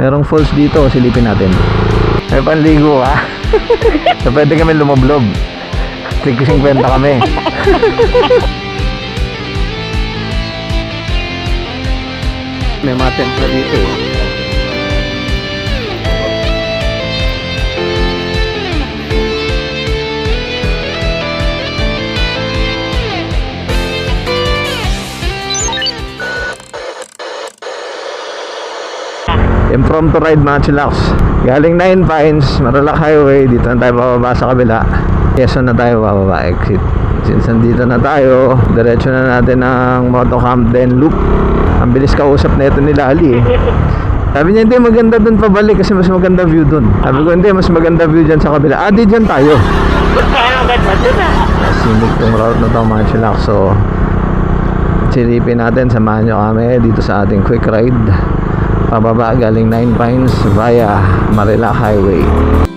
Merong falls dito, silipin natin. May panligo ha. so pwede kami lumoblob. Tig 50 kami. May mga templo dito eh. Impromptu ride mga chillax. Galing Nine Pines, Maralac Highway, dito na tayo bababa sa kabila. Quezon na tayo bababa, exit. Since nandito na tayo, diretso na natin ang Moto Camden Loop. Ang bilis kausap na ito ni Lali eh. Sabi niya, hindi, maganda dun pabalik kasi mas maganda view dun. Sabi ko, hindi, mas maganda view dyan sa kabila. Ah, di dyan tayo. Sinig tong route na to mga chillax. So, silipin natin, samahan nyo kami dito sa ating quick ride. Pababa galing Nine Pines via Marilac Highway.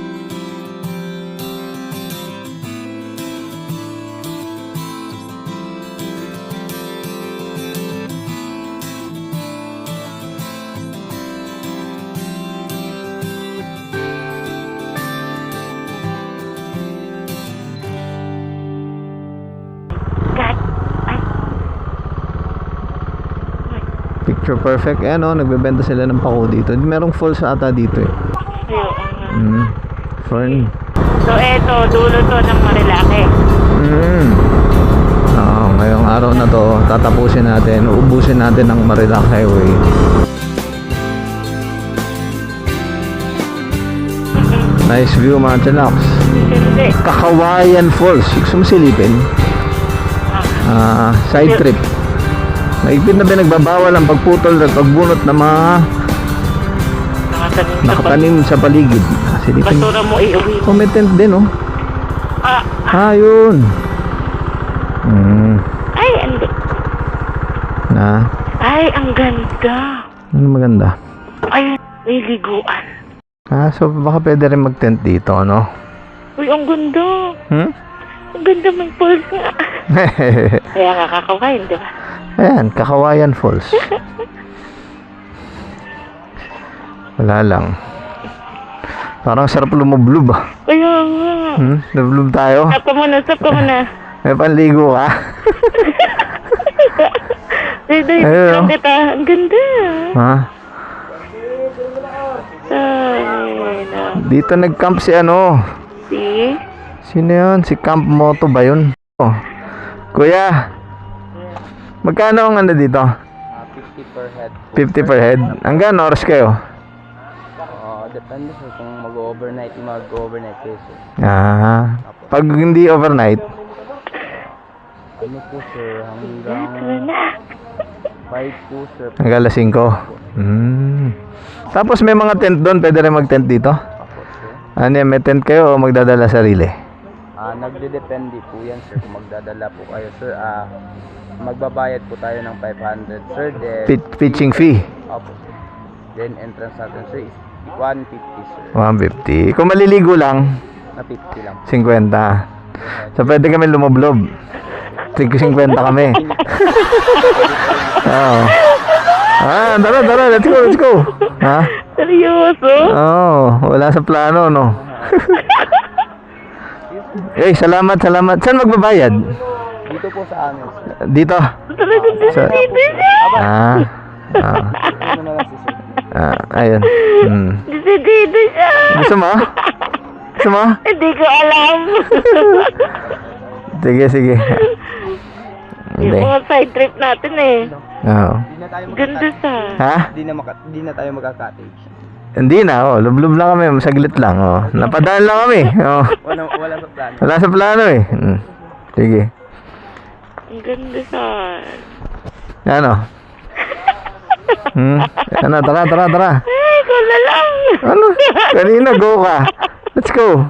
Picture perfect. Eh, ano, nagbebenta sila ng pako dito. Merong falls ata dito eh. Mm. Fern. So eto, dulo to ng Marilake. Mm. Oo, ngayong araw na to, tatapusin natin, uubusin natin ang Marilac Highway. Nice view mga. Hindi. Kakawayan Falls. Gusto mo silipin? Ah, side trip. Maigpit na pinagbabawal ang pagputol at pagbunot ng mga Nakatanim sa nakatanim sa paligid. Ah, Silipin. Basura mo iuwi. Oh, may tent din, oh. Ah, Ah, yun. Hmm. ay, ang, Na. ay, ang ganda. Ano maganda? Ay, may liguan. Ah, so baka pwede rin mag-tent dito, ano? Uy, ang ganda. Hmm? Ang ganda may pulse nga. Kaya nga kakakain, di ba? Ayan, Kakawayan Falls. Wala lang. Parang sarap lumublob ah. Kaya nga. Hmm? Lumublob tayo. Stop ka muna, stop ka muna. May panligo ka. Dito, Ayun, yung oh. kita. Ang ganda. ha? Ay. Dito nag-camp si ano. See? Sino yun? Si Camp Moto ba yun? Oh. Kuya, magkano ang ano dito? 50 per head. 50 per head. Hanggang oras kayo? Oo, depende sa kung mag-overnight, mag-overnight kayo. Ah, pag hindi overnight, Ano po sir, hanggang Tara na. 5 po sir. hanggang alas 5. Hmm. Tapos may mga tent doon, pwede rin mag-tent dito? Ano yan, may tent kayo o magdadala sarili? Ah, nagde-depende po yan sir kung magdadala po kayo sir. Ah, magbabayad po tayo ng 500 sir. Then, Pit- pitching fee, Opo. Then entrance natin sir is 150 sir. 150. Kung maliligo lang, Na 50 lang po. 50. So pwede kami lumoblob. Tig 50 kami. Oo. Ah, tara, tara, let's go, let's go. Ha? Seryoso? Oo, wala sa plano, no? Eh, salamat, salamat. Saan magbabayad? Dito po sa amin. Dito. Sa-. Ah. Ah, sir. ah ayun. Hmm. Dito siya. Gusto mo? Gusto mo? Hindi ko alam. Sige, sige. Yung Hindi. mga side trip natin eh. Oo. Di na tayo Ganda sa. Ha? di na, maka- di na tayo magka-cottage. Hindi na, oh. Lublub lang kami, saglit lang, oh. Napadaan lang kami, oh. Wala, wala sa plano. Wala sa plano, eh. Hmm. Sige. Ang ganda sa. Ano? Hmm? Ano, tara, tara, tara. Ay, ko na lang. Ano? Kanina, go ka. Let's go.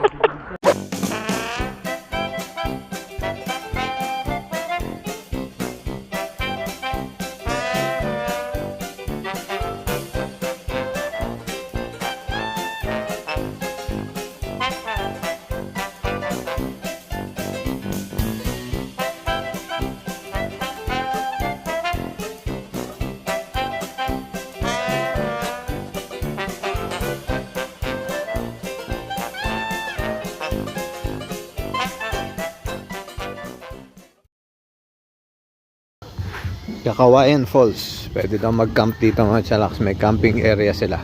Kakawayan Falls. Pwede daw mag-camp dito mga chalaks. May camping area sila.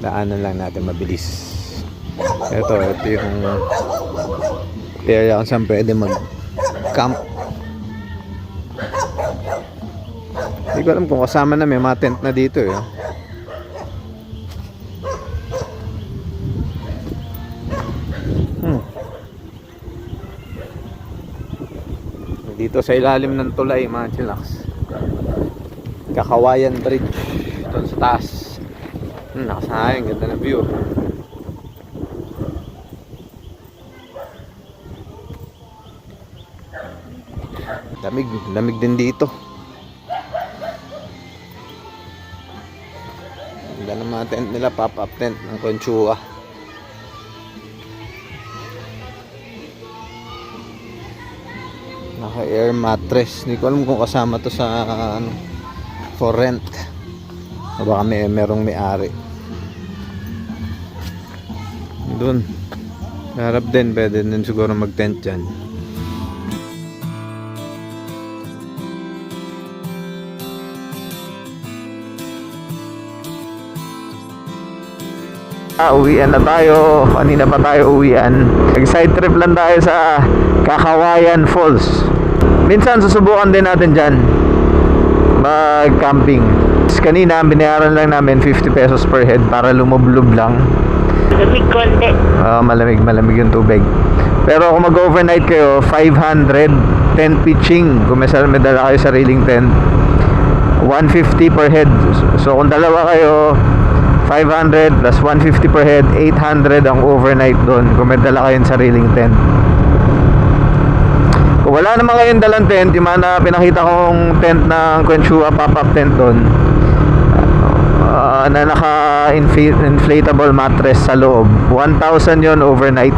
Daanan lang natin mabilis. Ito, ito yung area kung saan pwede mag-camp. Hindi ko alam kung kasama na may mga tent na dito eh. Hmm. Dito sa ilalim ng tulay mga chillax. Kakawayan Bridge. Doon sa taas. Hmm, nakasayang. Ganda na view. Lamig. Lamig din dito. Ganda ng mga tent nila. Pop-up tent ng Conchua. Naka air mattress. Hindi ko alam kung kasama to sa ano, for rent. O baka may merong may-ari. Doon. Harap din, pwede din siguro mag-tent dyan. Ah, uwian na tayo. Kanina pa tayo uwian. Nag-side trip lang tayo sa Kakawayan Falls. Minsan susubukan din natin dyan. Mag-camping. Kanina, binayaran lang namin 50 pesos per head para lumublob lang. Lamig konti. Ah, malamig, malamig yung tubig. Pero kung mag-overnight kayo, 500 tent pitching. Kung may, may dala kayo sariling tent, 150 per head. So kung dalawa kayo, 500 plus 150 per head, 800 ang overnight doon. Kung may dala kayong sariling tent. Wala naman kayong dalang tent, yung na pinakita kong tent ng Quenchua pop-up tent doon, uh, na naka inflatable mattress sa loob. 1,000 yon overnight.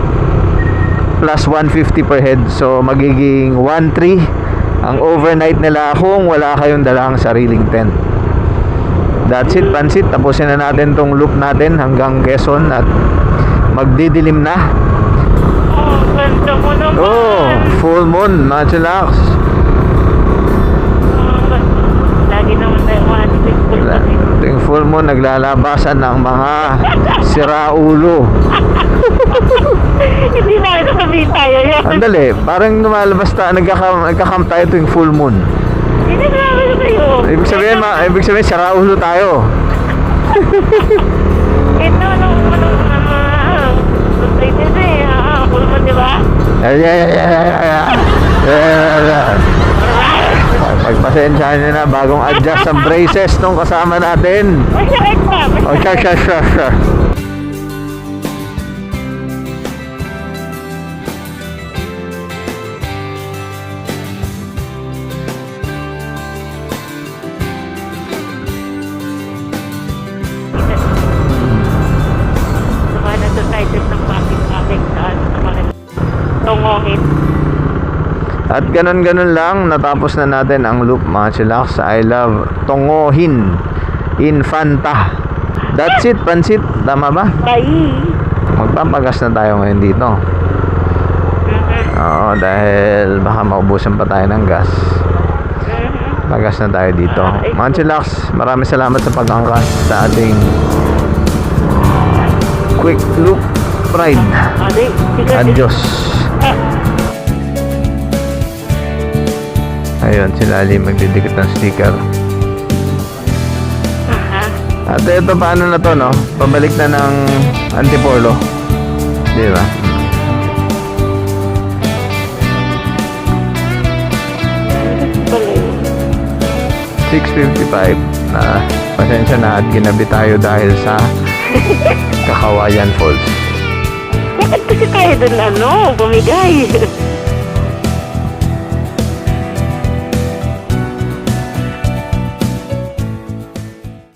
Plus 150 per head. So magiging 1,3 ang overnight nila kung wala kayong dalang sariling tent. That's it pansit. Tapusin na natin tong loop natin hanggang Quezon at magdidilim na. Oh, ganda mo naman. oh full moon Oh, Lagi naman tayo mahalit full moon, naglalabasan ng mga siraulo. Hindi na ito sabihin tayo yan. Andali, parang lumalabas tayo, nagkakam, nagkakam tayo tuwing full moon. Hindi na namin sa'yo. Ibig sabihin, ma, ibig sabihin, siraulo tayo. Ito, anong, anong, ah, Gusto ito na eh. Mo, di ba? Ay, ay, ay, ay, ay, ay, ay, ay. Pagpasensyahan nyo na, bagong adjust sa braces nung kasama natin. May sakit pa. Siya, siya, Tungohin. At ganun-ganun lang, natapos na natin ang loop mga chillax I Love Tongohin Infanta. That's it, pansit. Tama ba? Bye. Magpapagas na tayo ngayon dito. Mhm. Oo, dahil baka maubusan pa tayo ng gas. Mhm. Pagas na tayo dito. Mga chillax, maraming salamat sa pag-angkas sa ating quick loop ride. Adios. Ayun, si Lali magdidikit ng sticker. At ito, paano na to, no? Pabalik na ng Antipolo. Di ba? Balik. 6.55 na pasensya na at ginabi tayo dahil sa Kakawayan Falls. Bakit kasi tayo dun ano, bumigay?